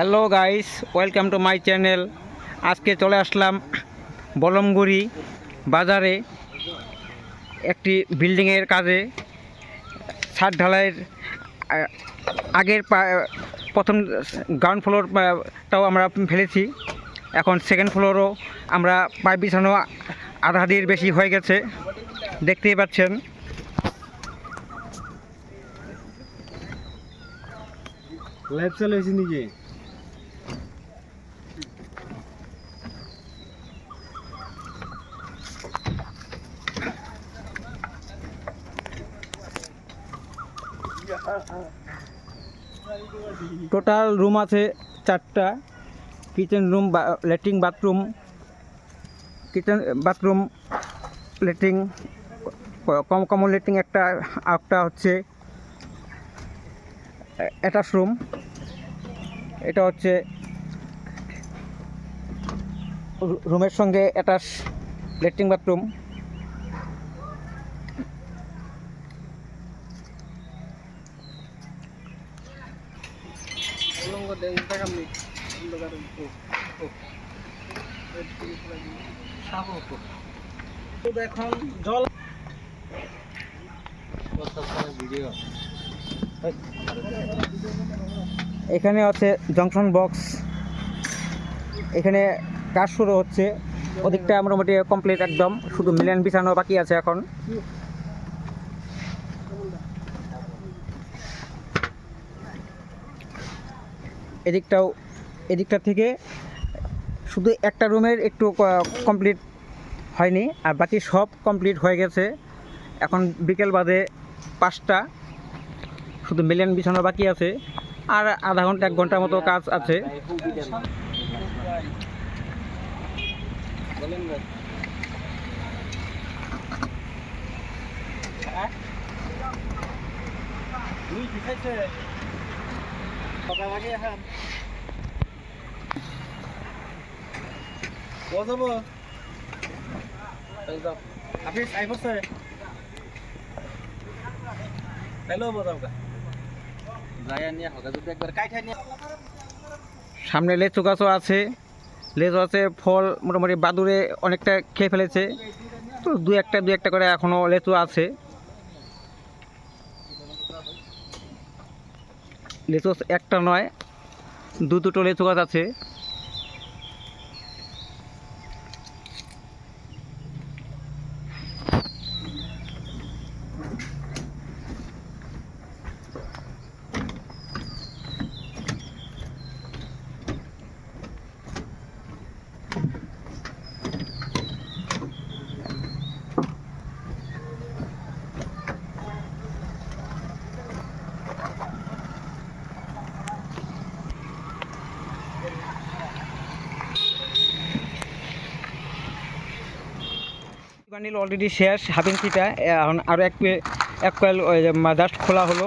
Hello guys, welcome to my channel. আজকে চলে আসলাম বলমগুড়ি বাজারে একটি বিল্ডিংয়ের কাজে। ছাদ ঢালাইয়ের আগের প্রথম গ্রাউন্ড ফ্লোরটাও আমরা ফেলেছি। এখন সেকেন্ড ফ্লোরও আমরা পাইপ বিছানো আধা আধির বেশি হয়ে গেছে। দেখতেই পাচ্ছেন। লাইফ চালাইছি নাকি? টোটাল রুম আছে চারটা। Kitchen room latrine bathroom. Kitchen bathroom latrine কম, কমন ল্যাট্রিন একটা একটা হচ্ছে অ্যাটাচ রুম এটা হচ্ছে রুমের সঙ্গে অ্যাটাচ ল্যাট্রিন বাথরুম। এখন জল এখানে আছে জংশন বক্স। এখানে কাজ শুরু হচ্ছে। ওদিকটা মোটামুটি কমপ্লিট একদম। শুধু মিলান বিছানো বাকি আছে এখন। এদিকটাও, এদিকটা থেকে শুধু একটা রুমের একটু কমপ্লিট হয়নি, আর বাকি সব কমপ্লিট হয়ে গেছে। এখন বিকেল বাদে পাঁচটা, শুধু মিলিয়ন বিছানো বাকি আছে, আর আধা ঘণ্টা, এক ঘণ্টার মতো কাজ আছে। হ্যালো নিয়ে সামনে লেচু গাছও আছে। লেচু আছে, ফল মোটামুটি বাদুরে অনেকটা খেয়ে ফেলেছে। তো দু একটা দু একটা করে এখনও লেচু আছে। লেচু একটা নয় দু দুটো লেচু গাছ আছে। বান্ডিল অলরেডি শেষ হাফ ইঞ্চিটা এখন আরও এক এক কয়েল জাস্ট খোলা হলো।